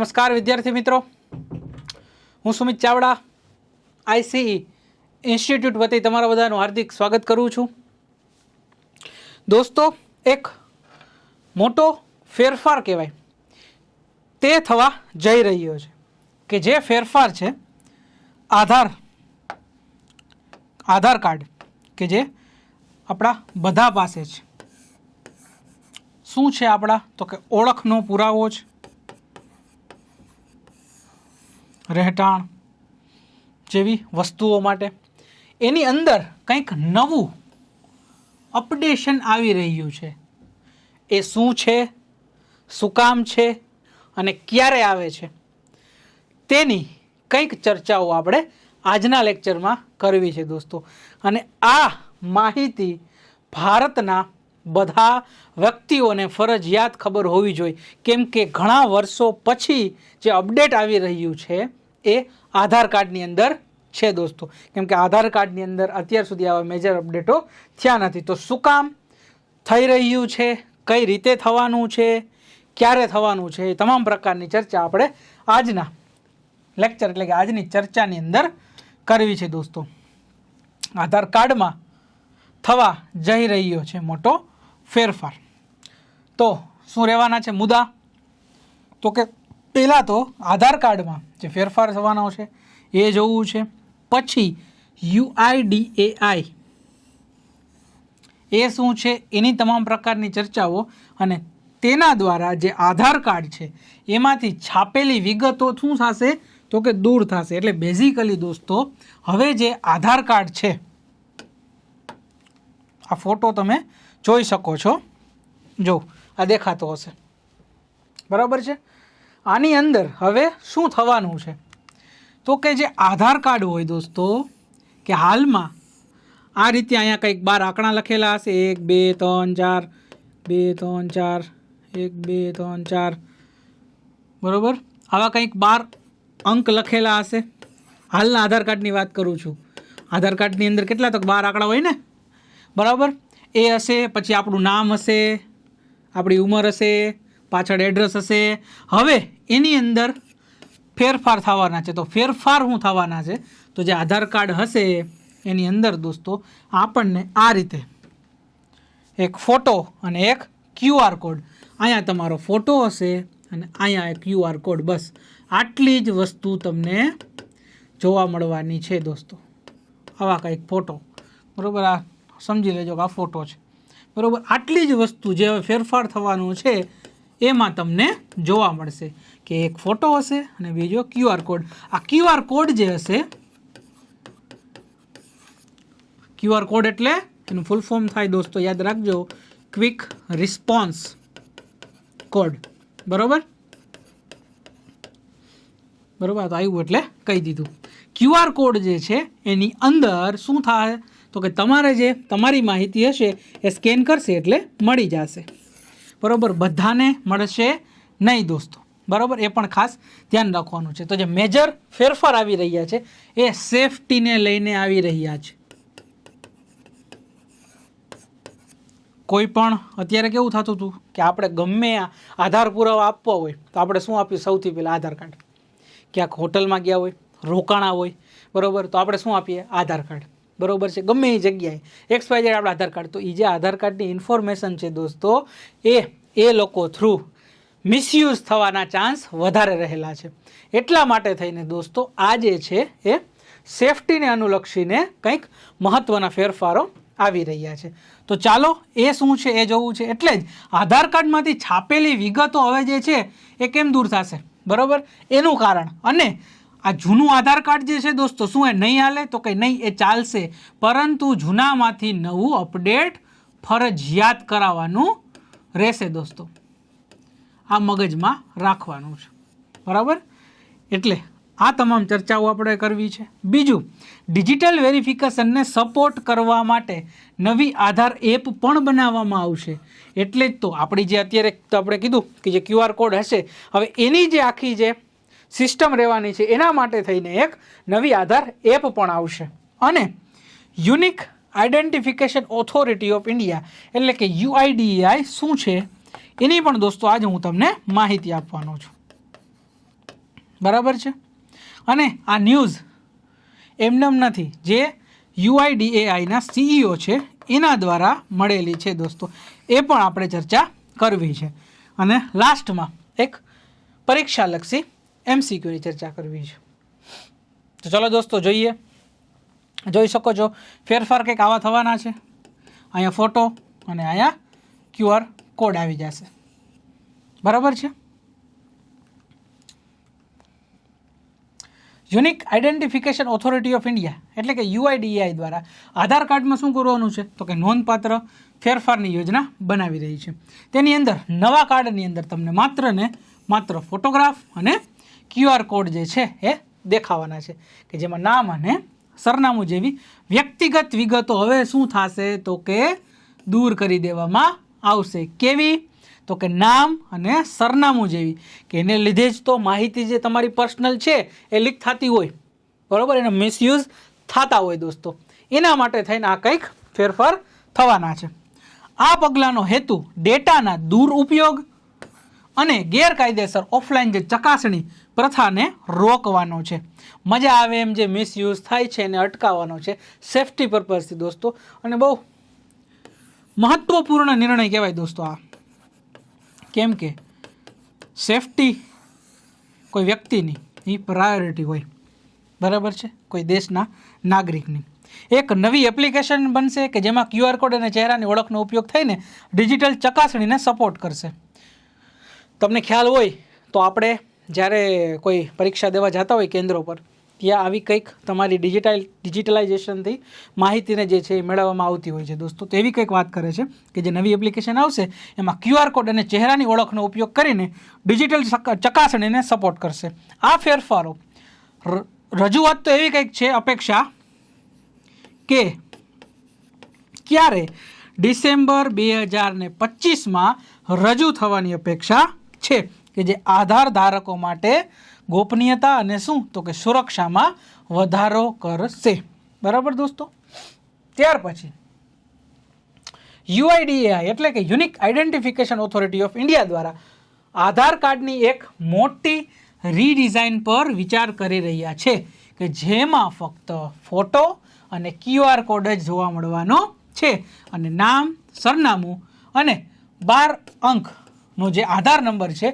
નમસ્કાર, વિદ્યાર્થી મિત્રો. હું સુમિત ચાવડા, આઈસીઈ ઇન્સ્ટિટ્યૂટ વતી તમારા બધાનું હાર્દિક સ્વાગત કરું છું. દોસ્તો, એક મોટો ફેરફાર કહેવાય. તે થવા જઈ રહ્યો છે કે જે ફેરફાર છે, આધાર આધાર કાર્ડ કે જે આપણા બધા પાસે છે. શું છે આપણા? તો કે ઓળખનો પુરાવો છે. રહેઠાણ જેવી વસ્તુઓ માટે. એની અંદર કંઈક નવું અપડેશન આવી રહ્યું છે. એ શું છે? શું કામ છે? અને ક્યારે આવે છે? તેની કંઈક ચર્ચાઓ આપણે આજના લેક્ચરમાં કરવી છે દોસ્તો. અને આ માહિતી ભારતના બધા વ્યક્તિઓને ફરજિયાત ખબર હોવી જોઈએ. કેમ કે ઘણા વર્ષો પછી જે અપડેટ આવી રહ્યું છે એ આધાર કાર્ડની અંદર છે દોસ્તો. કેમ કે આધાર કાર્ડની અંદર અત્યાર સુધી આવા મેજર અપડેટો થયા નથી. તો શું કામ થઈ રહ્યું છે? કઈ રીતે થવાનું છે? ક્યારે થવાનું છે? એ તમામ પ્રકારની ચર્ચા આપણે આજના લેક્ચર એટલે કે આજની ચર્ચાની અંદર કરવી છે દોસ્તો. આધાર કાર્ડમાં થવા જઈ રહ્યો છે મોટો ફેરફાર. તો શું રહેવાના છે મુદ્દા? તો કે પહેલાં તો આધાર કાર્ડમાં જે ફેરફાર થવાનો છે, એ જોવું છે. પછી યુઆઈડીએઆઈ, એ શું છે એની તમામ પ્રકારની ચર્ચાઓ અને તેના દ્વારા જે આધાર કાર્ડ છે, એમાંથી છાપેલી વિગતો શું થશે? તો કે દૂર થશે. એટલે બેઝિકલી દોસ્તો, હવે જે આધાર કાર્ડ છે, આ ફોટો તમે જોઈ શકો છો. જો, આ દેખાતો હશે. બરાબર છે? આની અંદર હવે શું થવાનું છે? તો કે જે આધાર કાર્ડ હોય દોસ્તો, કે હાલમાં આ રીતે અહીંયા કંઈક બાર આંકડા લખેલા હશે. એક, બે, ત્રણ, ચાર, બે, ત્રણ, ચાર, એક, બે, ત્રણ, ચાર. બરાબર? આવા કંઈક બાર અંક લખેલા હશે. હાલના આધાર કાર્ડની વાત કરું છું. આધાર કાર્ડની અંદર કેટલા તો બાર આંકડા હોય ને? બરાબર? એ હશે, પછી આપણું નામ હશે, આપણી ઉંમર હશે પાછળ એડ્રેસ હશે. હવે એની અંદર ફેરફાર થવાના છે. તો ફેરફાર શું થવાના છે? તો જે આધાર કાર્ડ હશે, એની અંદર દોસ્તો, આપણને આ રીતે એક ફોટો અને એક ક્યુઆર કોડ અહીંયા તમારો ફોટો હશે અને અહીંયા એક ક્યુઆર કોડ બસ, આટલી જ વસ્તુ તમને જોવા મળવાની છે દોસ્તો. આવા કંઈક ફોટો બરાબર? આ સમજી લેજો કે આ ફોટો છે. બરાબર? આટલી જ વસ્તુ જે ફેરફાર થવાનું છે એમાં તમને જોવા મળશે કે એક ફોટો હશે અને બીજો ક્યુઆર કોડ. આ ક્યુઆર કોડ જે હશે ક્યુઆર કોડ એટલે એનું ફૂલ ફોર્મ થાય દોસ્તો, યાદ રાખજો ક્વિક રિસ્પોન્સ કોડ. બરાબર? બરાબર, તો આવ્યું એટલે કહી દીધું. ક્યુઆર કોડ જે છે, એની અંદર શું થાય? તો કે તમારે જે, તમારી માહિતી હશે, એ સ્કેન કરશે એટલે મળી જશે. બરાબર? બધાને મળશે નહીં દોસ્તો. બરાબર? એ પણ ખાસ ધ્યાન રાખવાનું છે. તો જે મેજર ફેરફાર આવી રહ્યા છે, એ સેફટીને લઈને આવી રહ્યા છે. કોઈ પણ અત્યારે કેવું થતું હતું કે આપણે ગમે આધાર પુરાવા આપવા હોય, તો આપણે શું આપ્યું? સૌથી પહેલાં આધાર કાર્ડ. ક્યાંક હોટલમાં ગયા હોય, રોકાણા હોય, બરાબર? તો આપણે શું આપીએ? આધાર કાર્ડ. બરોબર છે, ગમે એ જગ્યાએ. એક્સ વાય ઝેડ આપણે આધાર કાર્ડ. તો એ જે આધાર કાર્ડની ઇન્ફોર્મેશન છે દોસ્તો, એ એ લોકો થ્રુ મિસયુઝ થવાના ચાન્સ વધારે રહેલા છે. એટલા માટે થઈને દોસ્તો, આ જે છે, એ સેફટીને અનુલક્ષીને કંઈક મહત્ત્વના ફેરફારો આવી રહ્યા છે. તો ચાલો, એ શું છે, એ જોવું છે. એટલે જ આધાર કાર્ડમાંથી છાપેલી વિગતો હવે જે છે, એ કેમ દૂર થશે? બરાબર? એનું કારણ. અને આ જૂનું આધાર કાર્ડ જે છે દોસ્તો, શું એ નહીં હાલે? તો કે નહીં, એ ચાલશે. પરંતુ જૂનામાંથી નવું અપડેટ ફરજિયાત કરાવવાનું રહેશે દોસ્તો. આ મગજમાં રાખવાનું છે. બરાબર? એટલે આ તમામ ચર્ચાઓ આપણે કરવી છે. બીજું, ડિજિટલ વેરિફિકેશનને સપોર્ટ કરવા માટે નવી આધાર એપ પણ બનાવવામાં આવશે. એટલે જ તો આપણી જે અત્યારે તો આપણે કીધું કે જે ક્યુઆર કોડ હશે, હવે એની જે આખી જે સિસ્ટમ રહેવાની છે. એના માટે થઈને એક નવી આધાર એપ પણ આવશે. અને Unique Identification Authority of India એટલે કે યુઆઈડીએઆઈ શું છે? એની પણ દોસ્તો આજે હું તમને માહિતી આપવાનો છું. બરાબર છે? અને આ ન્યૂઝ એમનેમ નથી, જે યુઆઈડીએઆઈના સીઈઓ છે, એના દ્વારા મળેલી છે દોસ્તો. એ પણ આપણે ચર્ચા કરવી છે. અને લાસ્ટમાં એક પરીક્ષાલક્ષી એમસીક્યુની ચર્ચા કરવી છે. તો ચલો દોસ્તો, જોઈએ. જોઈ શકો છો, ફેરફાર કંઈક આવા થવાના છે. અહીંયા ફોટો અને અહીંયા ક્યુઆર કોડ આવી જશે. બરાબર છે? Unique Identification Authority of India એટલે કે યુઆઈડીઆઈ દ્વારા આધાર કાર્ડમાં શું કરવાનું છે? તો કે નોંધપાત્ર ફેરફારની યોજના બનાવી રહી છે. તેની અંદર નવા કાર્ડની અંદર તમને માત્ર ને માત્ર ફોટોગ્રાફ અને ક્યુઆર કોડ જે છે, એ દેખાવાના છે, કે જેમાં નામ અને સરનામું જેવી વ્યક્તિગત વિગતો હવે શું થશે તો કે દૂર કરી દેવામાં આવશે. કેવી? તો કે નામ અને સરનામું જેવી, કે એને લીધે જ તો માહિતી જે તમારી પર્સનલ છે, એ લીક થતી હોય. બરાબર? એનો મિસયુઝ થતા હોય દોસ્તો. એના માટે થઈને આ કંઈક ફેરફાર થવાના છે. આ પગલાંનો હેતુ ડેટાના દુરુપયોગ અને ગેરકાયદેસર ઓફલાઈન જે ચકાસણી પ્રથાને રોકવાનો છે. મજા આવે એમ જે મિસયુઝ થાય છે એને અટકાવવાનો છે. સેફટી પર્પઝથી દોસ્તો. અને બહુ મહત્વપૂર્ણ નિર્ણય કહેવાય દોસ્તો આ. કેમ કે સેફટી કોઈ વ્યક્તિની એ પ્રાયોરિટી હોય. બરાબર છે? કોઈ દેશના નાગરિકની. એક નવી એપ્લિકેશન બનશે કે જેમાં ક્યુઆર કોડ અને ચહેરાની ઓળખનો ઉપયોગ થઈને ડિજિટલ ચકાસણીને સપોર્ટ કરશે. તમને ખ્યાલ હોય તો આપણે જ્યારે કોઈ પરીક્ષા દેવા જતા હોય કેન્દ્રો પર ત્યાં આવી કંઈક તમારી ડિજિટલ ડિજિટલાઇઝેશનથી માહિતીને જે છે એ મેળવવામાં આવતી હોય છે દોસ્તો. તો એવી કંઈક વાત કરે છે કે જે નવી એપ્લિકેશન આવશે, એમાં ક્યુઆર કોડ અને ચહેરાની ઓળખનો ઉપયોગ કરીને ડિજિટલ ચક- ચકાસણીને સપોર્ટ કરશે. આ ફેરફારો રજૂઆત તો એવી કંઈક છે અપેક્ષા કે ક્યારે ડિસેમ્બર બે હજાર ને પચીસમાં રજૂ થવાની અપેક્ષા છે. કે જે આધાર ધારકો માટે ગોપનીયતા અને શું? તો કે સુરક્ષામાં વધારો કરશે. બરાબર દોસ્તો? ત્યાર પછી, યુઆઈડીએઆઈ એટલે કે Unique Identification Authority of India દ્વારા આધાર કાર્ડની એક મોટી રીડિઝાઇન પર વિચાર કરી રહ્યા છે કે જેમાં ફક્ત ફોટો અને ક્યુઆર કોડ જ જોવા મળવાનો છે અને નામ, સરનામું અને બાર અંકનો જે આધાર નંબર છે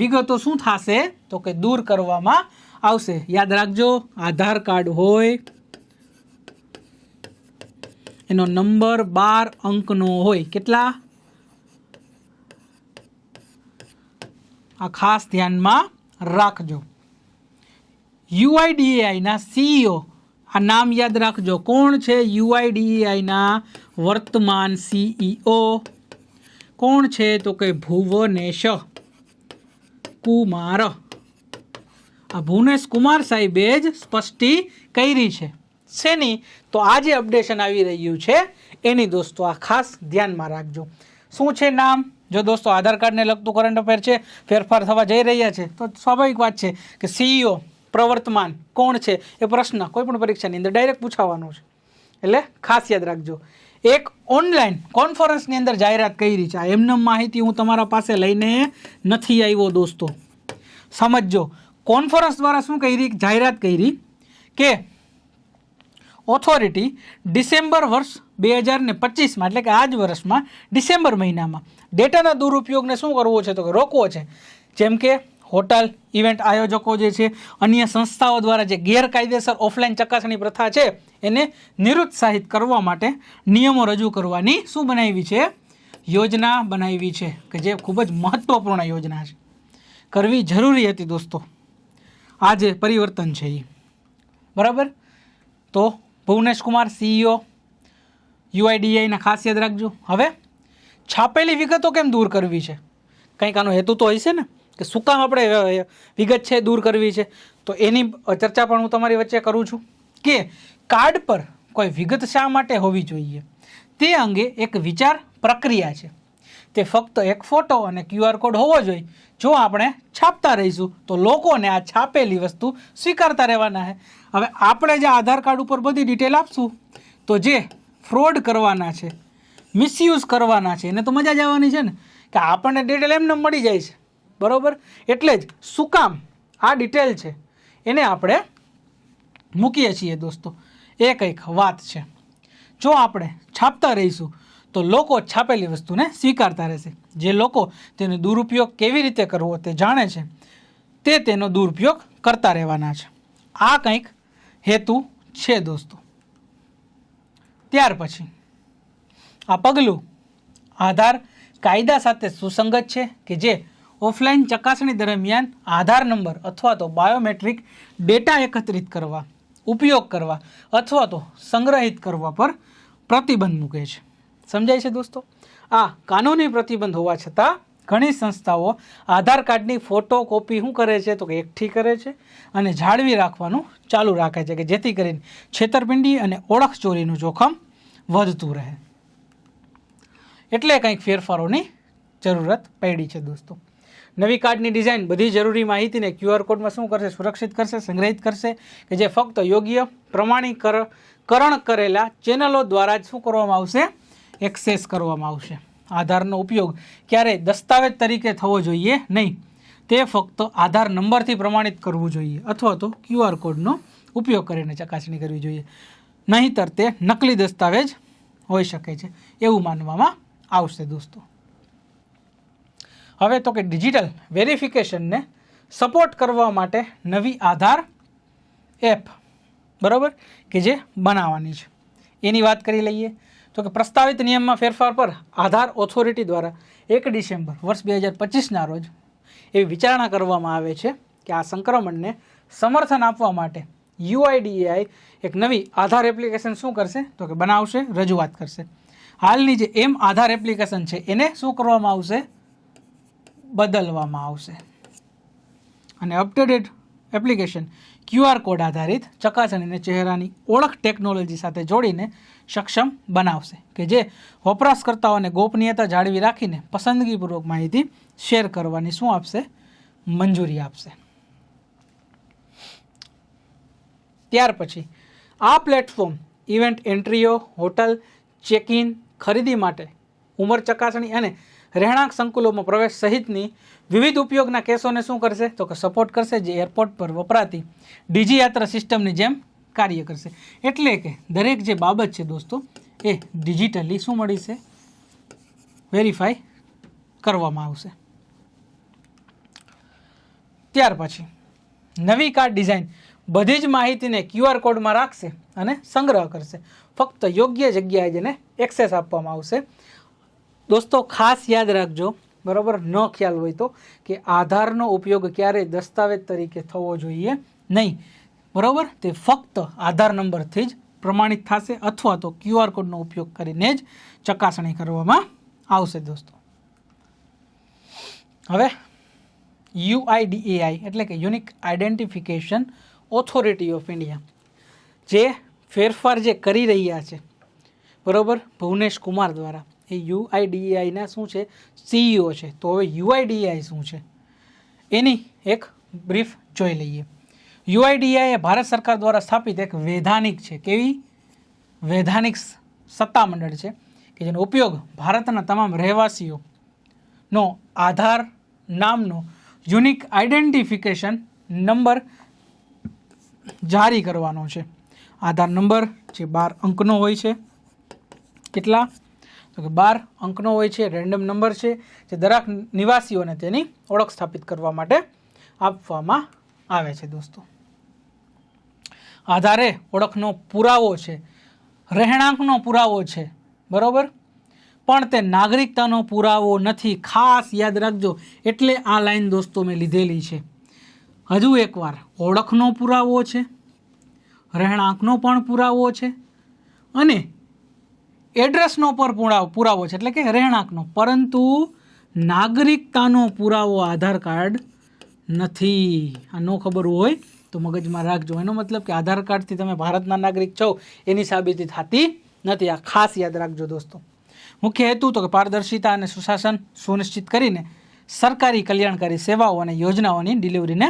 વિગતો શું થશે તો કે દૂર કરવામાં આવશે. યાદ રાખજો, આધાર કાર્ડ હોય, એનો નંબર બાર અંકનો હોય. કેટલા? આ ખાસ ધ્યાનમાં રાખજો. યુઆઈડીએઆઈના સીઈઓ, આ નામ યાદ રાખજો. કોણ છે યુઆઈડીએઆઈના વર્તમાન સીઈઓ? કોણ છે તો કે ભુવનેશ કુમાર આ ભુવનેશ કુમાર સાહેબે જ સ્પષ્ટી કરી છે. શેની? તો આ જે અપડેશન આવી રહ્યું છે. એની દોસ્તો આ ખાસ ધ્યાનમાં રાખજો. શું છે નામ? જો દોસ્તો આધાર કાર્ડને લગતું કરંટ અફેર છે, ફેરફાર થવા જઈ રહ્યા છે, તો સ્વાભાવિક વાત છે કે સીઈઓ પ્રવર્તમાન કોણ છે એ પ્રશ્ન કોઈ પણ પરીક્ષાની અંદર ડાયરેક્ટ પૂછાવાનો છે. એટલે ખાસ યાદ રાખજો. એક ઓનલાઈન કોન્ફરન્સની અંદર જાહેરાત કરી છે. આ એમને માહિતી હું તમારા પાસે લઈને નથી આવ્યો દોસ્તો. સમજજો. કોન્ફરન્સ દ્વારા શું કરી? જાહેરાત કરી કે ઓથોરિટી ડિસેમ્બર વર્ષ બે હજાર ને પચીસમાં, એટલે કે આ જ વર્ષમાં, ડિસેમ્બર મહિનામાં, ડેટાના દુરુપયોગને શું કરવો છે? તો કે રોકવો છે. જેમ કે હોટલ ઇવેન્ટ આયોજકો જે છે, અન્ય સંસ્થાઓ દ્વારા જે ગેરકાયદેસર ઓફલાઈન ચકાસણી પ્રથા છે, એને નિરુત્સાહિત કરવા માટે નિયમો રજૂ કરવાની શું બનાવી છે? યોજના બનાવી છે, કે જે ખૂબ જ મહત્ત્વપૂર્ણ યોજના છે. કરવી જરૂરી હતી દોસ્તો. આ જે પરિવર્તન છે એ બરાબર? તો ભુવનેશ કુમાર સીઈઓ યુઆઈડીઆઈના ખાસ યાદ રાખજો. હવે છાપેલી વિગતો કેમ દૂર કરવી છે? કંઈક આનો હેતુ તો હશે ને? કે શું કામ આપણે વિગત છે, દૂર કરવી છે? તો એની ચર્ચા પણ હું તમારી વચ્ચે કરું છું કે કાર્ડ પર કોઈ વિગત શા માટે હોવી જોઈએ? તે અંગે એક વિચાર પ્રક્રિયા છે. તે ફક્ત એક ફોટો અને ક્યુઆર કોડ હોવો જોઈએ જો આપણે છાપતા રહીશું, તો લોકોને આ છાપેલી વસ્તુ સ્વીકારતા રહેવાના છે. હવે આપણે જે આધાર કાર્ડ ઉપર બધી ડિટેલ આપશું, તો જે ફ્રોડ કરવાના છે, મિસયુઝ કરવાના છે, એને તો મજા જ આવવાની છે ને? કે આપણને ડિટેલ એમને મળી જાય છે. બરાબર? એટલે જ શું કામ આ ડિટેલ છે. એને આપણે મૂકીએ છીએ દોસ્તો. એ કંઈક વાત છે. જો આપણે છાપતા રહીશું, તો લોકો છાપેલી વસ્તુને સ્વીકારતા રહેશે. જે લોકો તેનો દુરુપયોગ કેવી રીતે કરવો તે જાણે છે, તે તેનો દુરુપયોગ કરતા રહેવાના છે. આ કંઈક હેતુ છે દોસ્તો. ત્યાર પછી, આ પગલું આધાર કાયદા સાથે સુસંગત છે કે જે ઓફલાઈન ચકાસણી દરમિયાન આધાર નંબર અથવા તો બાયોમેટ્રિક ડેટા એકત્રિત કરવા, ઉપયોગ કરવા અથવા તો સંગ્રહિત કરવા પર પ્રતિબંધ મૂકે છે. સમજાય છે દોસ્તો? આ કાનૂની પ્રતિબંધ હોવા છતાં ઘણી સંસ્થાઓ આધાર કાર્ડની ફોટો કોપી શું કરે છે તો કે એકઠી કરે છે અને જાળવી રાખવાનું ચાલુ રાખે છે કે જેથી કરીને છેતરપિંડી અને ઓળખ ચોરીનું જોખમ વધતું રહે. એટલે કંઈક ફેરફારોની જરૂરત પડી છે દોસ્તો. નવી કાર્ડની ડિઝાઇન, બધી જરૂરી માહિતીને ક્યુઆર કોડમાં શું કરશે? સુરક્ષિત કરશે, સંગ્રહિત કરશે? કે જે ફક્ત યોગ્ય પ્રમાણીકરણ કરેલા ચેનલો દ્વારા જ શું કરવામાં આવશે? એક્સેસ કરવામાં આવશે. આધારનો ઉપયોગ ક્યારેય દસ્તાવેજ તરીકે થવો જોઈએ? નહીં. તે ફક્ત આધાર નંબરથી પ્રમાણિત કરવું જોઈએ અથવા તો ક્યુઆર કોડનો ઉપયોગ કરીને ચકાસણી કરવી જોઈએ. નહીંતર તે નકલી દસ્તાવેજ હોઈ શકે છે. એવું માનવામાં આવશે દોસ્તો. હવે તો કે ડિજિટલ વેરિફિકેશનને સપોર્ટ કરવા માટે નવી આધાર એપ, બરાબર? કે જે બનાવવાની છે. એની વાત કરી લઈએ તો કે પ્રસ્તાવિત નિયમમાં ફેરફાર પર આધાર ઓથોરિટી દ્વારા એક ડિસેમ્બર વર્ષ બે હજાર પચીસના રોજ એવી વિચારણા કરવામાં આવે છે કે આ સંક્રમણને સમર્થન આપવા માટે યુઆઈડીએઆઈ એક નવી આધાર એપ્લિકેશન શું કરશે? તો કે બનાવશે, રજૂઆત કરશે. હાલની જે એમ આધાર એપ્લિકેશન છે, એને શું કરવામાં આવશે? બદલવામાં આવશે. અને અપડેટેડ એપ્લિકેશન ક્યુઆર કોડ આધારિત ચકાસણીને ચહેરાની ઓળખ ટેકનોલોજી સાથે જોડીને સક્ષમ બનાવશે, કે જે વપરાશકર્તાઓને ગોપનીયતા જાળવી રાખીને પસંદગીપૂર્વક માહિતી શેર કરવાની શું આપશે? મંજૂરી આપશે. ત્યાર પછી, આ પ્લેટફોર્મ ઇવેન્ટ એન્ટ્રીઓ હોટલ ચેક ઇન ખરીદી માટે ઉંમર ચકાસણી અને રહેણાંક સંકુલોમાં પ્રવેશ સહિતની વિવિધ ઉપયોગના કેસોને શું કરશે? તો કે સપોર્ટ કરશે જે એરપોર્ટ પર વપરાતી ડીજી યાત્રા સિસ્ટમની જેમ કાર્ય કરશે. એટલે કે દરેક જે બાબત છે દોસ્તો, એ ડિજિટલી શું મળી છે વેરીફાઈ કરવામાં આવશે. ત્યાર પછી, નવી કાર્ડ ડિઝાઇન બધી જ માહિતીને ક્યુઆર કોડમાં રાખશે અને સંગ્રહ કરશે. ફક્ત યોગ્ય જગ્યાએ જેને એક્સેસ આપવામાં આવશે. દોસ્તો, ખાસ યાદ રાખજો, બરાબર? ન ખ્યાલ હોય તો, કે આધારનો ઉપયોગ ક્યારેય દસ્તાવેજ તરીકે થવો જોઈએ નહીં. બરાબર? તે ફક્ત આધાર નંબરથી જ પ્રમાણિત થશે અથવા તો ક્યુઆર કોડનો ઉપયોગ કરીને જ ચકાસણી કરવામાં આવશે, દોસ્તો. હવે, યુઆઈડીએઆઈ એટલે કે Unique Identification Authority of India, જે ફેરફાર જે કરી રહ્યા છે, બરાબર? ભુવનેશ કુમાર દ્વારા. એ યુઆઈડીએઆઈના શું છે? સીઈઓ છે. તો હવે યુઆઈડીએઆઈ શું છે? એની એક બ્રીફ જોઈ લઈએ. યુઆઈડીએઆઈ એ ભારત સરકાર દ્વારા સ્થાપિત એક વૈધાનિક છે. કેવી? વૈધાનિક સત્તામંડળ છે કે જેનો ઉપયોગ ભારતના તમામ રહેવાસીઓનો આધાર નામનો યુનિક આઈડેન્ટિફિકેશન નંબર જારી કરવાનો છે. આધાર નંબર જે બાર અંકનો હોય છે. કેટલા? તો કે બાર અંકનો હોય છે રેન્ડમ નંબર છે, જે દરેક નિવાસીઓને તેની ઓળખ સ્થાપિત કરવા માટે આપવામાં આવે છે દોસ્તો. આધારે ઓળખનો પુરાવો છે, રહેણાંકનો પુરાવો છે, બરાબર? પણ તે નાગરિકતાનો પુરાવો નથી. ખાસ યાદ રાખજો, એટલે આ લાઈન દોસ્તો મેં લીધેલી છે. હજુ એકવાર ઓળખનો પુરાવો છે, રહેણાંકનો પણ પુરાવો છે, અને એડ્રેસનો પર પુરાવો પુરાવો છે, એટલે કે રહેણાંકનો. પરંતુ નાગરિકતાનો પુરાવો આધાર કાર્ડ નથી. આ ન ખબર હોય તો મગજમાં રાખજો. એનો મતલબ કે આધાર કાર્ડથી તમે ભારતના નાગરિક છો, એની સાબિતી થતી નથી. આ ખાસ યાદ રાખજો દોસ્તો. મુખ્ય હેતુ તો કે પારદર્શિતા અને સુશાસન સુનિશ્ચિત કરીને સરકારી કલ્યાણકારી સેવાઓ અને યોજનાઓની ડિલિવરીને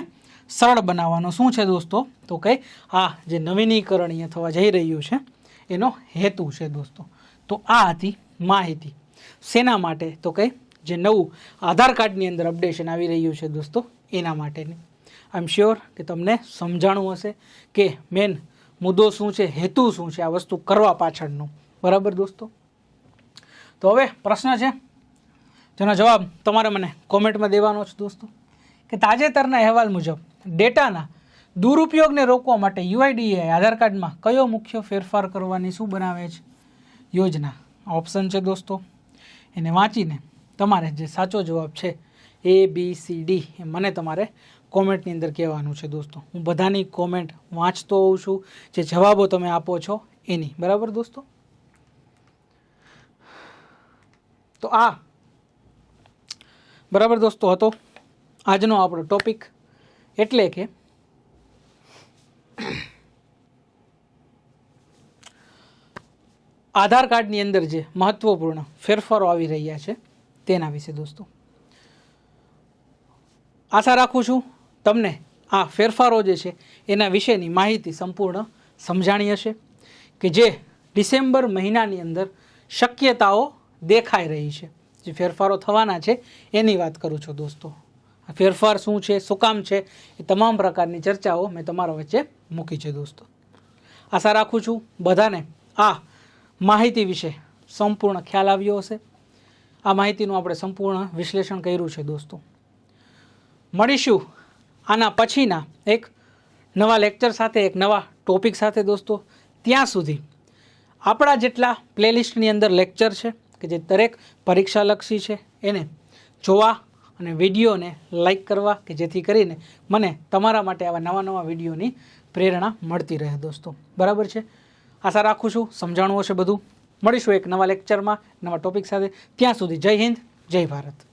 સરળ બનાવવાનો શું છે દોસ્તો? તો કે આ જે નવીનીકરણીય થવા જઈ રહ્યું છે, એનો હેતુ છે દોસ્તો. તો આ હતી માહિતી. શેના માટે તો કે જે નવું આધાર કાર્ડની અંદર અપડેશન આવી રહ્યું છે દોસ્તો, એના માટેની. આઈ એમ શ્યોર કે તમને સમજાણું હશે કે મેન મુદ્દો શું છે, હેતુ શું છે આ વસ્તુ કરવા પાછળનો. બરાબર દોસ્તો? તો હવે પ્રશ્ન છે, જેનો જવાબ તમારે મને કોમેન્ટમાં દેવાનો છે દોસ્તો, કે તાજેતરના અહેવાલ મુજબ ડેટાના દુરુપયોગને રોકવા માટે યુઆઈડીએ આધાર કાર્ડમાં કયો મુખ્ય ફેરફાર કરવાની શું બનાવે છે? યોજના ઓપ્શન છે દોસ્તો. એને વાંચીને તમારે જે સાચો જવાબ છે એ બી સી ડી એ મને તમારે કોમેન્ટની અંદર કહેવાનું છે દોસ્તો. હું બધાની કોમેન્ટ વાંચતો હોઉં છું. જે જવાબો તમે આપો છો એની. બરાબર દોસ્તો? તો આ બરાબર દોસ્તો હતો આજનો આપણો ટોપિક એટલે કે આધાર કાર્ડની અંદર જે મહત્ત્વપૂર્ણ ફેરફારો આવી રહ્યા છે, તેના વિશે દોસ્તો. આશા રાખું છું તમને આ ફેરફારો જે છે, એના વિશેની માહિતી સંપૂર્ણ સમજાણી હશે કે જે ડિસેમ્બર મહિનાની અંદર શક્યતાઓ દેખાઈ રહી છે. જે ફેરફારો થવાના છે, એની વાત કરું છું દોસ્તો. ફેરફાર શું છે, શું કામ છે, એ તમામ પ્રકારની ચર્ચાઓ મેં તમારા વચ્ચે મૂકી છે દોસ્તો. આશા રાખું છું બધાને આ માહિતી વિશે સંપૂર્ણ ખ્યાલ આવ્યો હશે. આ માહિતીનું આપણે સંપૂર્ણ વિશ્લેષણ કર્યું છે દોસ્તો. મળીશું આના પછીના એક નવા લેક્ચર સાથે, એક નવા ટોપિક સાથે દોસ્તો. ત્યાં સુધી આપણા જેટલા પ્લેલિસ્ટની અંદર લેક્ચર છે કે જે દરેક પરીક્ષાલક્ષી છે, એને જોવા અને વિડીયોને લાઈક કરવા કે જેથી કરીને મને તમારા માટે આવા નવા નવા વિડીયોની પ્રેરણા મળતી રહે દોસ્તો. બરાબર છે? આશા રાખું છું સમજાણું હશે બધું. મળીશું એક નવા લેક્ચરમાં નવા ટોપિક સાથે. ત્યાં સુધી જય હિન્દ, જય ભારત.